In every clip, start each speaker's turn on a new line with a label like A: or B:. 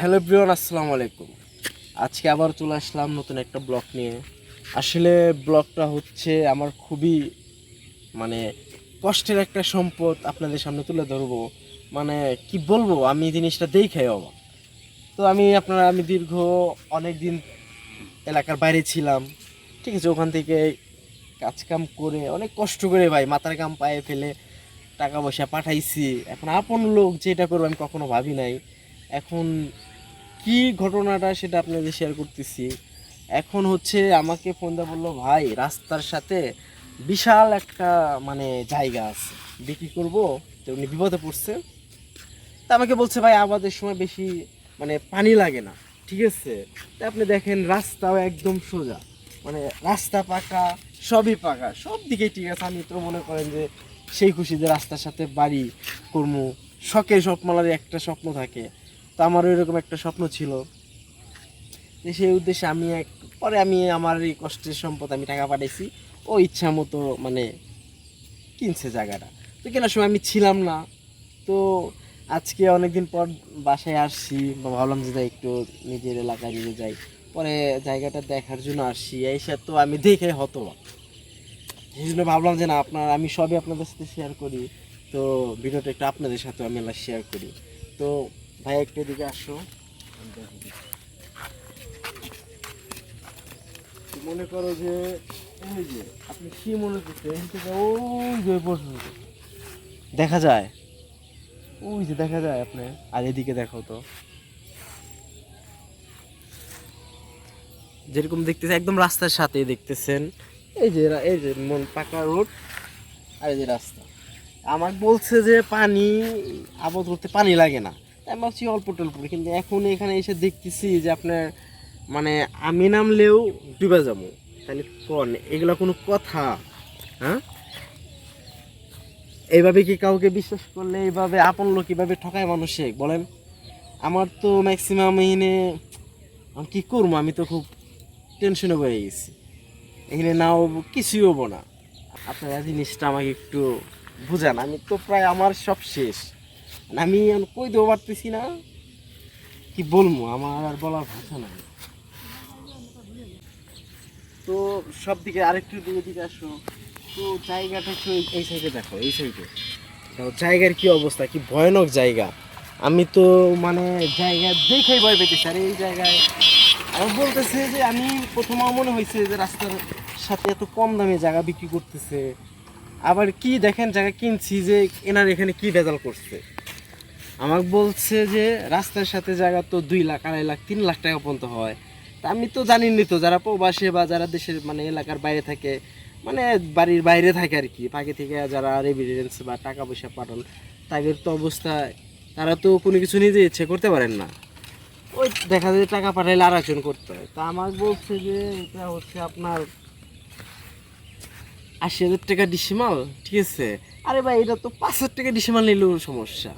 A: Hello Brian আসসালামু আলাইকুম। আজকে আবার চলে আসলাম নতুন একটা ব্লগ নিয়ে। আসলে ব্লগটা হচ্ছে আমার খুবই মানে কষ্টের একটা সম্পদ আপনাদের সামনে তুলে ধরবো। মানে কি বলব, আমি জিনিসটা দেখে অবাক। তো আমি আপনারা, আমি দীর্ঘ অনেক দিন এলাকার বাইরে ছিলাম। ঠিক আছে, ওখান থেকে কাজ কাম করে অনেক কষ্ট করে ভাই মাথার কাম পায়ে ফেলে টাকা পয়সা পাঠাইছি। এখন আপন লোক যেটা করব আমি কখনো ভাবি নাই। এখন কি ঘটনাটা সেটা আপনাদের শেয়ার করতেছি। এখন হচ্ছে আমাকে ফোন দিয়ে বলল, ভাই, রাস্তার সাথে বিশাল একটা মানে জায়গা আছে। বিক্রি করব? তো উনি বিপদে পড়ছে। তা আমাকে বলছে, ভাই, আমাদের সময় বেশি মানে পানি লাগে না, ঠিক আছে? তা আপনি দেখেন, রাস্তাও একদম সোজা। মানে রাস্তা পাকা, সবই পাকা, সব দিকেই ঠিক আছে। আমি তো মনে করেন যে সেই খুশি যে রাস্তার সাথে বাড়ি কর্ম শখে স্বপ্নলার একটা স্বপ্ন থাকে। তো আমারও এরকম একটা স্বপ্ন ছিল। সেই উদ্দেশ্যে আমি এক পরে আমি আমার এই কষ্টের সম্পদ আমি টাকা পাঠাইছি। ও ইচ্ছা মতো মানে কিনছে জায়গাটা। তো কেনার সময় আমি ছিলাম না। তো আজকে অনেকদিন পর বাসায় আসছি বা ভাবলাম যে যাই একটু নিজের এলাকায় নিয়ে যাই। পরে জায়গাটা দেখার জন্য আসছি। এসে তো আমি দেখে হতো সেই জন্য ভাবলাম যে না, আপনার আমি সবই আপনাদের সাথে শেয়ার করি। তো ভিডিওটা একটু আপনাদের সাথে আমি শেয়ার করি। তো ভাই একটু এদিকে আসো। মনে করো যে এই যে আপনি কি মনে করছেন? ওই যে পর্যন্ত। দেখা যায়। ওই যে দেখা যায় আপনি আর এদিকে দেখো তো। যেরকম দেখতেছে একদম রাস্তার সাথে দেখতেছেন। এই যে এই যে মন পাকা রোড আর এই যে রাস্তা। আমার বলছে যে পানি আবদ্ধ করতে পানি লাগে না। আমি ভাবছি অল্প টল্প কিন্তু এখন এখানে এসে দেখতেছি যে আপনার মানে আমি নামলেও ডুবে যাব। তাহলে কোন? এগুলো কোনো কথা? হ্যাঁ? এইভাবে কি কাউকে বিশ্বাস করলে এইভাবে আপন লোক কীভাবে ঠকায় মানুষে? বলেন। আমার তো ম্যাক্সিমাম এখানে আমি কী করব? আমি তো খুব টেনশনে হয়ে গেছি। এখানে নাও কিছুই হব না। আপনারা জিনিসটা আমাকে একটু বুঝান। আমি তো প্রায় আমার সব শেষ। আমি কই দেবো পারতেছি না। কি বলব, আমার আর বলার ভাষা নাই। তো সব দিকে আরেকটু দিকে দিকে আসো। তো জায়গাটা একটু এই- সাইডে দেখো, এই সাইডে। দেখো জায়গার কি অবস্থা, কি ভয়ানক জায়গা। আমি তো মানে জায়গা দেখেই ভয় পেতেছি। আর এই জায়গায় আমার বলতেছে যে আমি প্রথম মনে হয়েছে যে রাস্তার সাথে এত কম দামে জায়গা বিক্রি করতেছে। আবার কি দেখেন, জায়গা কিনছি যে এনার এখানে কি ভেজাল করছে। আমাকে বলছে যে, রাস্তার সাথে জায়গা তো দুই লাখ, আড়াই লাখ, তিন লাখ টাকা পর্যন্ত হয়। তা আমি তো জানিনি তো, যারা প্রবাসে বা যারা দেশের মানে এলাকার বাইরে থাকে মানে বাড়ির বাইরে থাকে আর কি পাখি থেকে যারা রেভিডেন্স বা টাকা পয়সা পাঠান, তাদের তো অবস্থা, তারা তো কোনো কিছু নিজে ইচ্ছে করতে পারেন না। ওই দেখা যায় টাকা পাঠাইলে আর একজন করতে হয়। তা আমাকে বলছে যে, এটা হচ্ছে আপনার আশি হাজার টাকা ডিসিমাল ঠিক আছে? আরে ভাই, এটা তো পাঁচ হাজার টাকা ডিসিমাল নিলেও সমস্যা।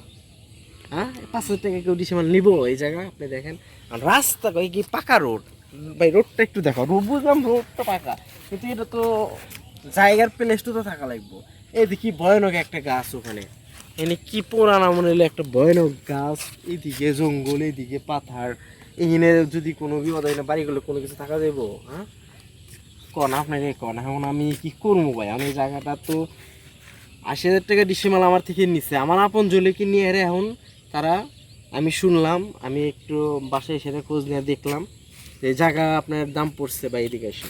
A: হ্যাঁ? পাঁচ হাজার টাকা কেউ ডিসিমাল নিব এই জায়গা আপনি দেখেন। আর রাস্তা কি পাকা রোড? ভাই, রোডটা একটু দেখো, রোড বুঝলাম রোডটা পাকা, কিন্তু এটা তো জায়গার প্লেসটা তো থাকা লাগবো। এই দেখি ভয়ানক একটা গাছ ওখানে। এনে কি পুরানা মনে হলো একটা ভয়ানক গাছ এইদিকে জঙ্গল, এদিকে পাথার। এখানে যদি কোনো বিপদ হয় না, বাড়িগুলো কোনো কিছু থাকা যাব হ্যাঁ? কন আপনাকে কন, এখন আমি কি করব ভাই? আমি জায়গাটা তো আশি হাজার টাকা ডিসেমাল আমার থেকে নিচ্ছে আমার আপন জলিকে নিয়ে এরে এখন তারা, আমি শুনলাম, আমি একটু বাসায় এসে খোঁজ নিয়ে দেখলাম যে জায়গা আপনার দাম পড়ছে বা এদিকে এসে।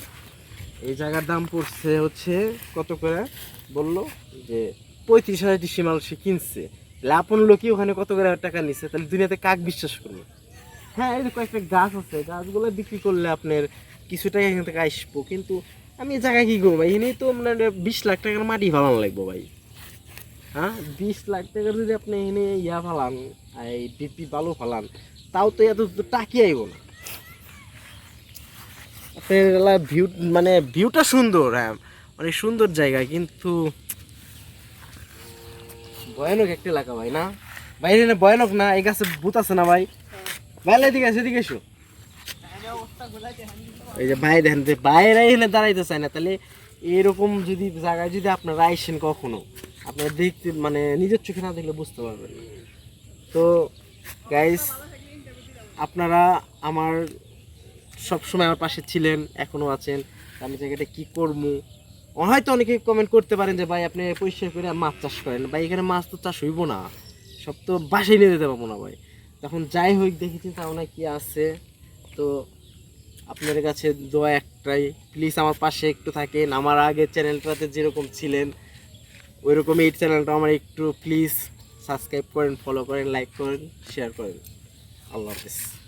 A: এই জায়গার দাম পড়ছে হচ্ছে কত করে? বলল যে পঁয়ত্রিশ হাজার ডিসিমাল সে কিনছে। তাহলে আপন লোকই ওখানে কত করে টাকা নিচ্ছে তাহলে দুনিয়াতে কাক বিশ্বাস করবে? হ্যাঁ এই কয়েকটা গাছ আছে গাছগুলো বিক্রি করলে আপনার কিছু টাকা এখান থেকে আসব। কিন্তু আমি এই জায়গায় কী করব ভাই? এখানেই তো আপনার বিশ লাখ টাকার মাটি ফালানো লাগবো ভাই। হ্যাঁ? বিশ লাখ টাকার যদি আপনি এখানে ইয়া ফালান, এই ডিপি বালু ফালান, তাও তো এত টাকি আইব না। আপনার ভিউ মানে ভিউটা সুন্দর হ্যাঁ অনেক সুন্দর জায়গা, কিন্তু ভয়ানক একটা এলাকা ভাই, না? বাইরে না ভয়ানক না, এই গাছে ভূত আছে না ভাই? বাইরে এদিকে আসো, এদিকে এসো এই যে ভাই, দেখেন যে বাইরে এখানে দাঁড়াইতে চায় না, তাহলে এরকম যদি জায়গায় যদি আপনারা আইসেন কখনো, আপনারা দেখতে মানে নিজের চোখে না দেখলে বুঝতে পারবেন তো গাইস আপনারা আমার সবসময় আমার পাশে ছিলেন এখনও আছেন। আমি জায়গাটা কি করব? হয়তো অনেকে কমেন্ট করতে পারেন যে, ভাই, আপনি পরিষ্কার করে মাছ চাষ করেন। ভাই, এখানে মাছ তো চাষ হইব না। সব তো বাসায় নিয়ে যেতে পারব না, ভাই। তখন যাই হোক দেখেছি তাও না কি আছে। তো আপনাদের কাছে দোয়া একটাই প্লিজ আমার পাশে একটু থাকেন। আমার আগের চ্যানেলটাতে যেরকম ছিলেন ওই রকম এই চ্যানেলটা আমার একটু প্লিজ সাবস্ক্রাইব করেন ফলো করেন লাইক করেন শেয়ার করেন। আল্লাহ হাফিজ।